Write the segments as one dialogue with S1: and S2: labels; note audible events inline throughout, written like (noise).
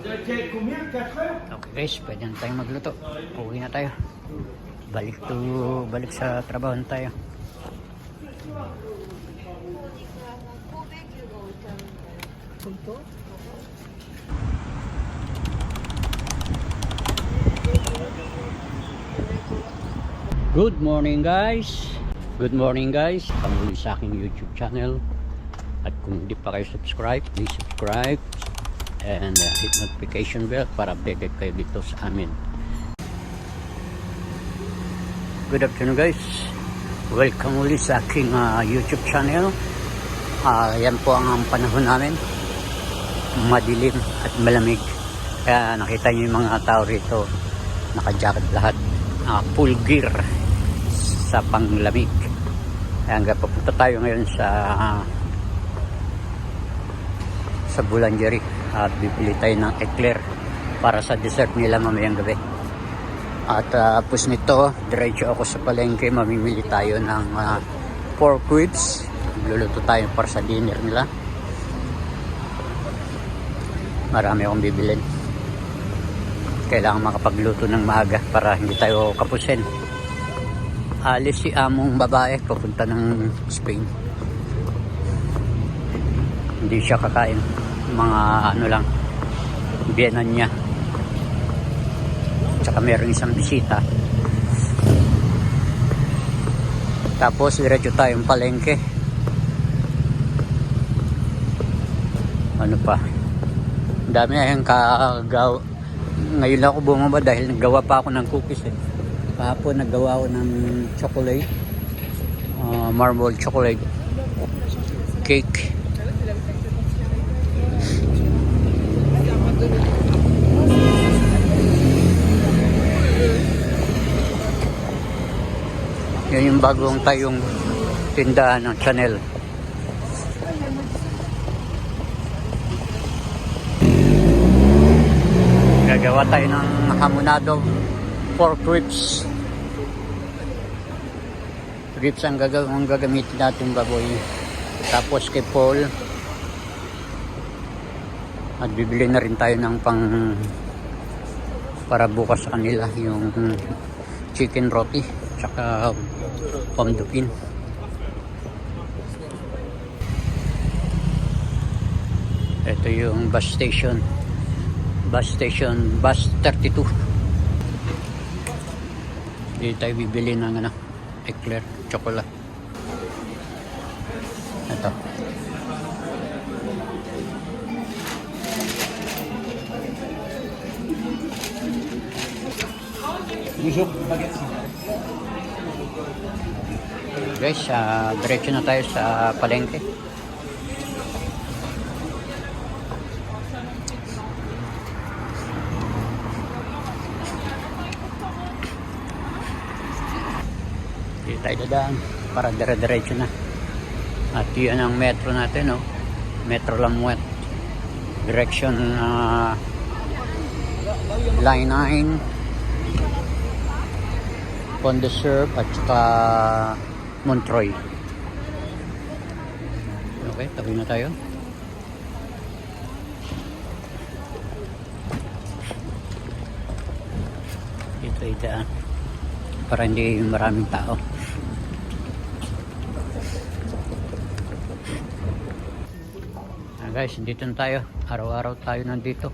S1: Okay guys, pwede na tayong magluto. Uwi na tayo. Balik to, balik sa trabaho na tayo. Good morning guys! Good morning guys! Pamuli sa aking YouTube channel. At kung hindi pa kayo subscribe, please subscribe and uh, hit notification bell para updated kayo dito sa amin. Good afternoon guys! Welcome ulit sa aking uh, YouTube channel. Ah, yan po ang ang panahon namin. Madilim at malamig. Kaya nakita niyo yung mga tao rito. Naka-jacket lahat. Ah, full gear sa panglamig. Hanggang papunta tayo ngayon sa sa Bulangerie at bibili tayo ng eclair para sa dessert nila mamayang gabi. At uh, tapos nito, diretso ako sa palengke, mamimili tayo ng uh, pork ribs. Luluto tayo para sa dinner nila. Marami akong bibilin. Kailangan makapagluto ng maaga para hindi tayo kapusin. Alis si among babae papunta ng Spain. Hindi siya kakain. Mga ano lang, biyanan niya. Tsaka meron isang bisita. Tapos diretso tayong palengke. Ano pa? Dami ayang kagaw. Ngayon lang ako bumaba dahil naggawa pa ako ng cookies eh. Kahapon naggawa ako ng chocolate. ah, marble chocolate cake. Yan yung bagong tayong tindahan ng Chanel. Gagawa tayo ng hamonado pork ribs. Ribs ang, gaga ang gagamitin natin baboy. Tapos kay Paul, at bibili na rin tayo ng pang para bukas kanila yung chicken roti tsaka pamdupin. Ito yung bus station. Bus station, bus 32. Hindi tayo bibili ng ano, eclair, chocolate. Ito. Guys, uh, diretso na tayo sa palengke. Hindi tayo dadaan para dire-diretso na. At yun ang metro natin, no? Metro Lamuet. Direction uh, Line 9 Pond de Serve at saka Montroy. Okay, tabi na tayo. Dito idaan para hindi maraming tao. Ah, guys, dito na tayo. Araw-araw tayo nandito.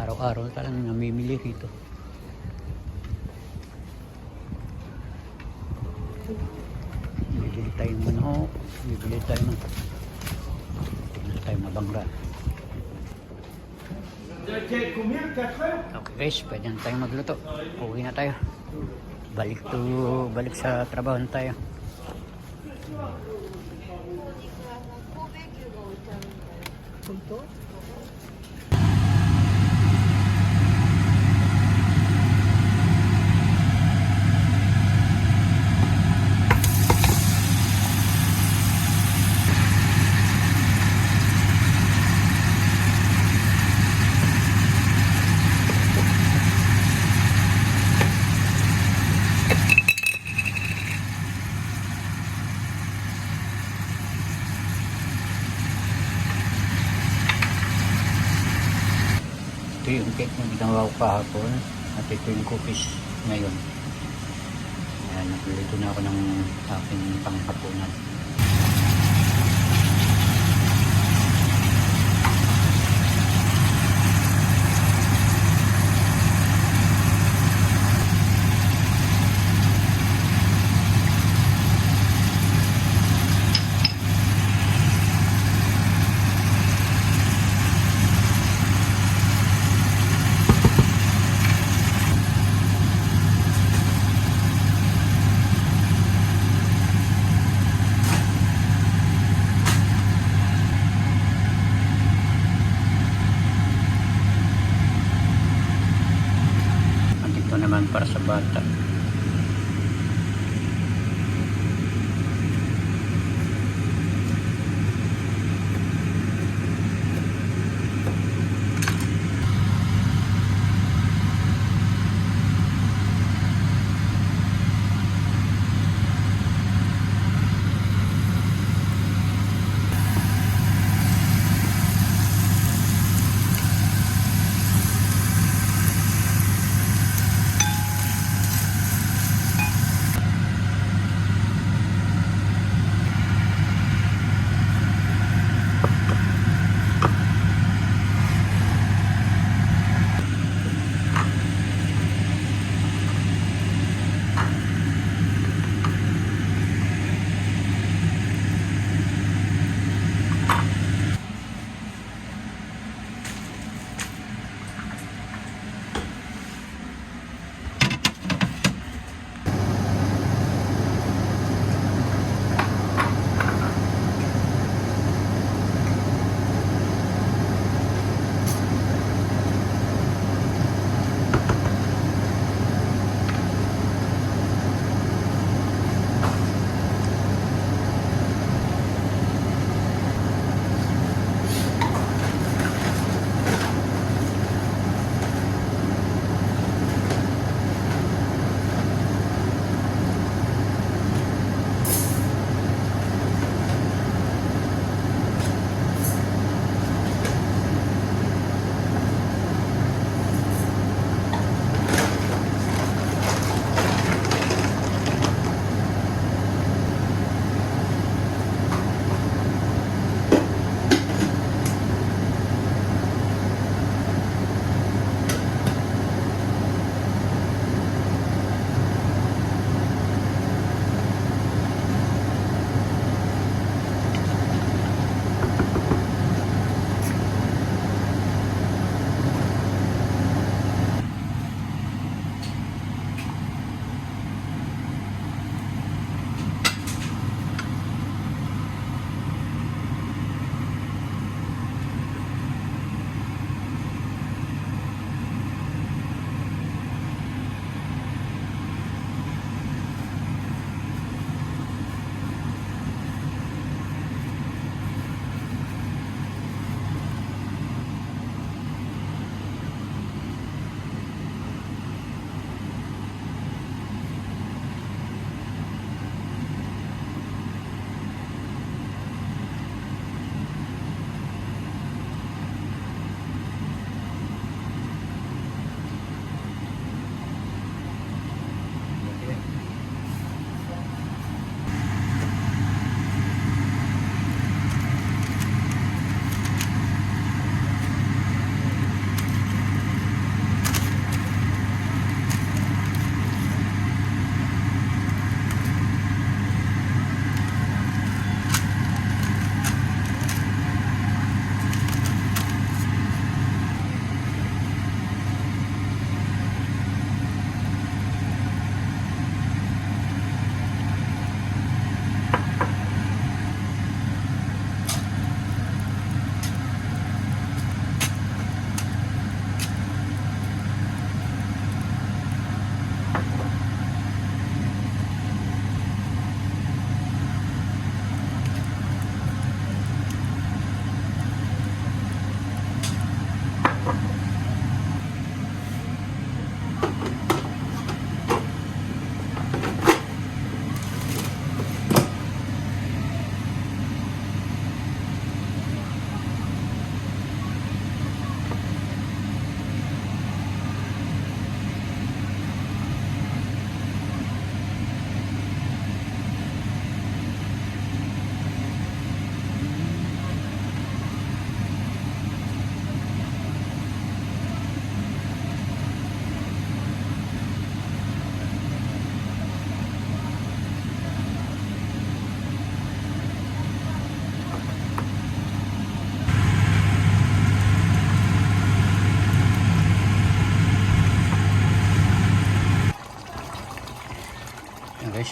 S1: Araw-araw talagang namimili rito. tayo ng manok bibili tayo ng bibili tayo
S2: ng bangga.
S1: Okay guys pwede na tayong magluto. Uwi na tayo. Balik to balik sa trabaho na tayo. Punto? Yung cake na ginawa ko kahapon at ito yung cookies ngayon. Ayan, nagluluto na ako ng aking panghapunan. At ito naman para sa bata.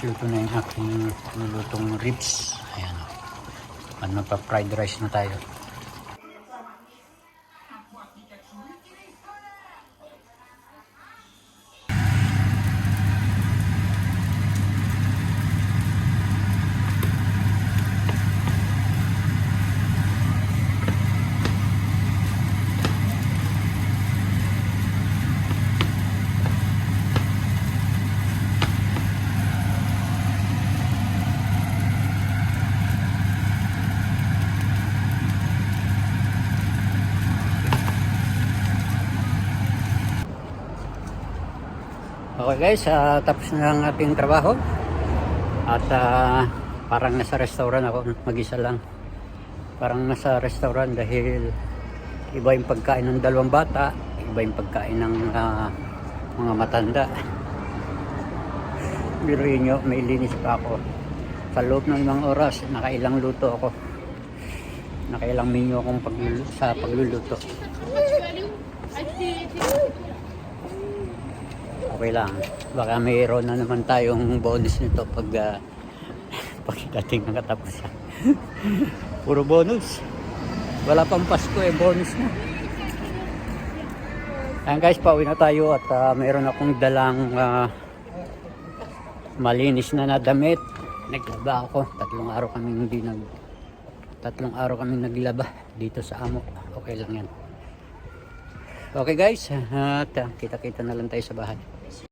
S1: Luto na yung aking nilutong ribs. Ayan o. At magpa-fried rice na tayo. Okay guys, ah, tapos na ang ating trabaho. At ah, parang nasa restaurant ako, mag-isa lang. Parang nasa restaurant dahil iba yung pagkain ng dalawang bata, iba yung pagkain ng ah, mga matanda. Biruin nyo, may linis pa ako. Sa loob ng limang oras, nakailang luto ako. Nakailang menu akong paglulu- sa pagluluto. Okay lang. Baka mayroon na naman tayong bonus nito pag uh, (laughs) pagdating ng katapusan. (laughs) Puro bonus. Wala pang Pasko eh, bonus na. Ayan guys, pauwi na tayo at ah, mayroon akong dalang ah, malinis na na damit. Naglaba ako. Tatlong araw kami hindi nag tatlong araw kami naglaba dito sa amo. Okay lang yan. Okay guys, at ah, kita-kita na lang tayo sa bahay.